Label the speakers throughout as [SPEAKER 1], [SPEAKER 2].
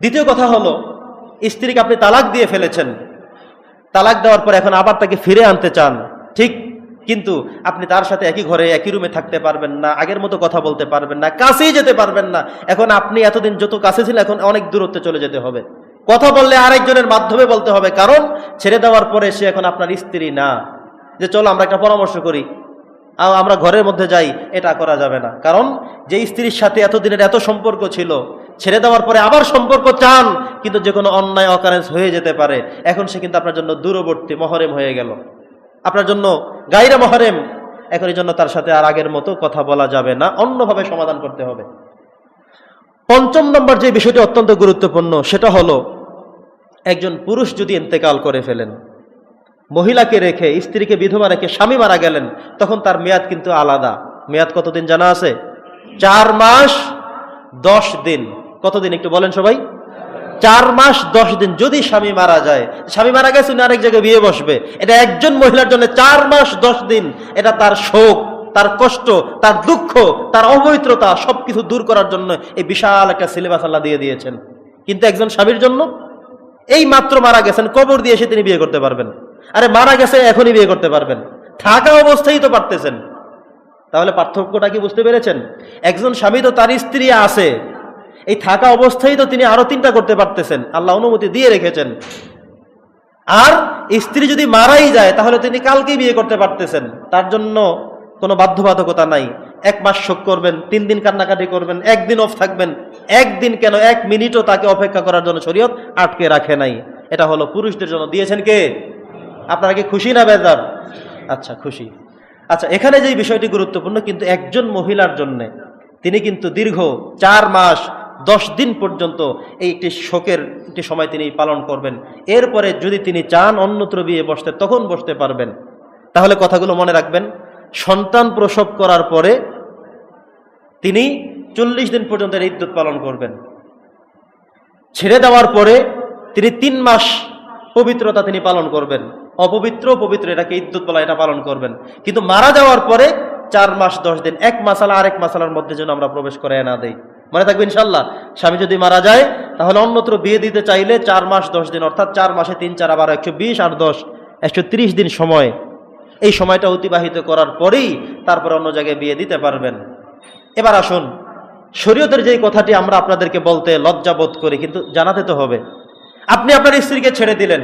[SPEAKER 1] দ্বিতীয় কথা হলো, স্ত্রীকে আপনি তালাক দিয়ে ফেলেছেন। তালাক দেওয়ার পর এখন আবার তাকে ফিরে আনতে চান। ঠিক, কিন্তু আপনি তার সাথে একই ঘরে, একই রুমে থাকতে পারবেন না, আগের মতো কথা বলতে পারবেন না, কাছেই যেতে পারবেন না। এখন আপনি এতদিন যত কাছে ছিলেন, এখন অনেক দূরত্বে চলে যেতে হবে। কথা বললে আরেকজনের মাধ্যমে বলতে হবে, কারণ ছেড়ে দেওয়ার পরে সে এখন আপনার স্ত্রী না। যে চলো আমরা একটা পরামর্শ করি আমরা ঘরের মধ্যে যাই, এটা করা যাবে না। কারণ যে স্ত্রীর সাথে এতদিনের এত সম্পর্ক ছিল ছেড়ে দেওয়ার পরে আবার সম্পর্ক চান, কিন্তু যে কোনো অন্যায় অকারেন্স হয়ে যেতে পারে। এখন সে কিন্তু আপনার জন্য দূরবর্তী, মহরেম হয়ে গেল। আপনার জন্য গাইরা মহরেম। এখন এই জন্য তার সাথে আর আগের মতো কথা বলা যাবে না, অন্যভাবে সমাধান করতে হবে। পঞ্চম নম্বর যে বিষয়টি অত্যন্ত গুরুত্বপূর্ণ, সেটা হলো একজন পুরুষ যদি ইন্তেকাল করে ফেলেন, মহিলাকে রেখে, স্ত্রীকে, বিধবা রেখে স্বামী মারা গেলেন, তখন তার মেয়াদ কিন্তু আলাদা। মেয়াদ কতদিন জানা আছে? চার মাস, দশ দিন। কতদিন একটু বলেন সবাই? চার মাস, দশ দিন। যদি স্বামী মারা যায়, স্বামী মারা গেছে, উনি আরেক জায়গায় বিয়ে বসবে। এটা একজন মহিলার জন্য চার মাস, দশ দিন। এটা তার শোক, তার কষ্ট, তার দুঃখ, তার অপবিত্রতা সবকিছু দূর করার জন্য এই বিশাল একটা সিলেবাস আল্লাহ দিয়ে দিয়েছেন। কিন্তু একজন স্বামীর জন্য? এই মাত্র মারা গেছেন, কবর দিয়ে এসে তিনি বিয়ে করতে পারবেন। আরে মারা গেছে, এখনই বিয়ে করতে পারবেন। থাকা অবস্থায় তো পারতেছেন। তাহলে পার্থক্যটা কি বুঝতে পেরেছেন? একজন স্বামী তো তার স্ত্রী আছে এই থাকা অবস্থায় তো তিনি আরও তিনটা করতে পারতেছেন। আল্লাহ অনুমতি দিয়ে রেখেছেন। আর স্ত্রী যদি মারাই যায়, তাহলে তিনি কালকেই বিয়ে করতে পারতেছেন। তার জন্য কোনো বাধ্যবাধকতা নাই। এক মাস শোক করবেন, তিন দিন কান্নাকাটি করবেন, একদিন অফ থাকবেন। একদিন কেন এক মিনিটও তাকে অপেক্ষা করার জন্য শরীয়ত আটকে রাখে নাই। এটা হলো পুরুষদের জন্য। দিয়েছেন কে? আপনারা কি খুশি না বেজার? আচ্ছা খুশি। আচ্ছা এখানে যে বিষয়টি গুরুত্বপূর্ণ, কিন্তু একজন মহিলার জন্য। তিনি কিন্তু দীর্ঘ চার মাস দশ দিন পর্যন্ত এই একটি শোকের একটি সময় তিনি পালন করবেন। এরপরে যদি তিনি চান অন্যত্র বিয়ে বসতে, তখন বসতে পারবেন। তাহলে কথাগুলো মনে রাখবেন। সন্তান প্রসব করার পরে তিনি চল্লিশ দিন পর্যন্ত ইদ্যুৎ পালন করবেন। ছেড়ে দেওয়ার পরে তিনি তিন মাস পবিত্রতা তিনি পালন করবেন। অপবিত্র, পবিত্র, এটাকে ইদ্যুৎ বলা এটা পালন করবেন। কিন্তু মারা যাওয়ার পরে চার মাস, দশ দিন, এক মাসালা আরেক মাসালার মধ্যে যেন আমরা প্রবেশ করে না দেই। মনে থাকবে ইনশাল্লাহ স্বামী যদি মারা যায়, তাহলে অন্যত্র বিয়ে দিতে চাইলে চার মাস দশ দিন, অর্থাৎ চার মাসে তিন, চার, আবার একশো বিশ, আর দশ, একশো ত্রিশ দিন সময়। এই সময়টা অতিবাহিত করার পরেই তারপরে অন্য জায়গায় বিয়ে দিতে পারবেন। এবার আসুন, শরীয়তের যেই কথাটি আমরা আপনাদেরকে বলতে লজ্জা বোধ করি, কিন্তু জানাতে তো হবে। আপনি আপনার স্ত্রীকে ছেড়ে দিলেন।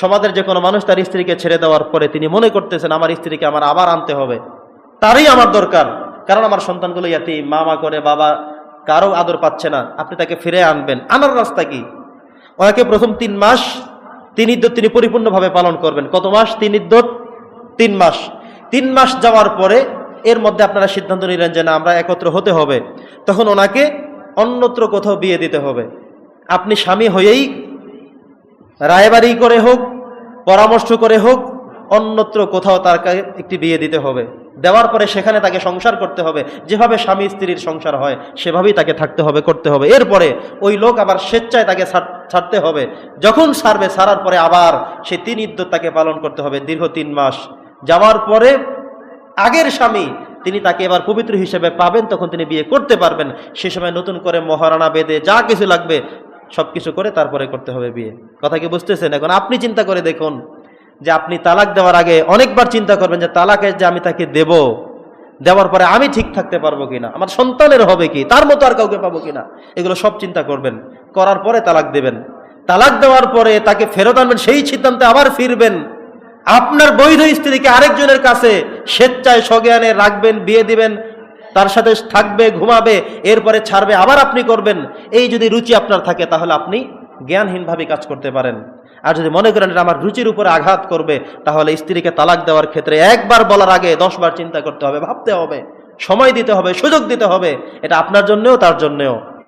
[SPEAKER 1] সমাজের যে কোনো মানুষ তার স্ত্রীকে ছেড়ে দেওয়ার পরে তিনি মনে করতেছেন, আমার স্ত্রীকে আমার আবার আনতে হবে। তারই আমার দরকার, কারণ আমার সন্তানগুলো ইয়াতি মামা করে, বাবা কারও আদর পাচ্ছে না, আপনি তাকে ফিরে আনবেন। আনার রাস্তা কি? ওনাকে প্রথম তিন মাস তিন ইদ্যত তিনি পরিপূর্ণভাবে পালন করবেন। কত মাস? তিন ইদ্যত? তিন মাস। তিন মাস যাওয়ার পরে এর মধ্যে আপনারা সিদ্ধান্ত নিলেন যে না, আমরা একত্র হতে হবে। তখন ওনাকে অন্যত্র কোথাও বিয়ে দিতে হবে। আপনি স্বামী হয়েই রায়বাড়ি করে হোক, পরামর্শ করে হোক, অন্যত্র কোথাও তার একটি বিয়ে দিতে হবে। দেওয়ার পরে সেখানে তাকে সংসার করতে হবে। যেভাবে স্বামী স্ত্রীর সংসার হয়, সেভাবেই তাকে থাকতে হবে, করতে হবে। এরপরে ওই লোক আবার স্বেচ্ছায় তাকে ছাড়তে হবে। যখন ছাড়বে, ছাড়ার পরে আবার সে তিন ইদ্যত তাকে পালন করতে হবে দীর্ঘ তিন মাস। যাওয়ার পরে আগের স্বামী তিনি তাকে এবার পবিত্র হিসেবে পাবেন, তখন তিনি বিয়ে করতে পারবেন। সে সময় নতুন করে মহারানা বেদে যা কিছু লাগবে সব কিছু করে তারপরে করতে হবে বিয়ে। কথা কি বুঝতেছেন? এখন আপনি চিন্তা করে দেখুন। যে আপনি তালাক দেওয়ার আগে অনেকবার চিন্তা করবেন যে তালাকে যে আমি তাকে দেব, দেওয়ার পরে আমি ঠিক থাকতে পারব কিনা? আমার সন্তানের হবে কি? তার মতো আর কাউকে পাবো কিনা? এগুলো সব চিন্তা করবেন। করার পরে তালাক দেবেন। তালাক দেওয়ার পরে তাকে ফেরত আনবেন, সেই সিদ্ধান্তে আবার ফিরবেন। আপনার বৈধ স্ত্রীকে আরেকজনের কাছে স্বেচ্ছায় সজ্ঞানে রাখবেন, বিয়ে দিবেন, তার সাথে থাকবে, ঘুমাবে, এরপরে ছাড়বে, আবার আপনি করবেন। এই যদি রুচি আপনার থাকে, তাহলে আপনি জ্ঞানহীনভাবে কাজ করতে পারেন। আর যদি মনে করেন আমার রুচির উপরে আঘাত করবে, তাহলে স্ত্রীকে তালাক দেওয়ার ক্ষেত্রে একবার বলার আগে দশবার চিন্তা করতে হবে, ভাবতে হবে, সময় দিতে হবে, সুযোগ দিতে হবে। এটা আপনার জন্যেও, তার জন্যও।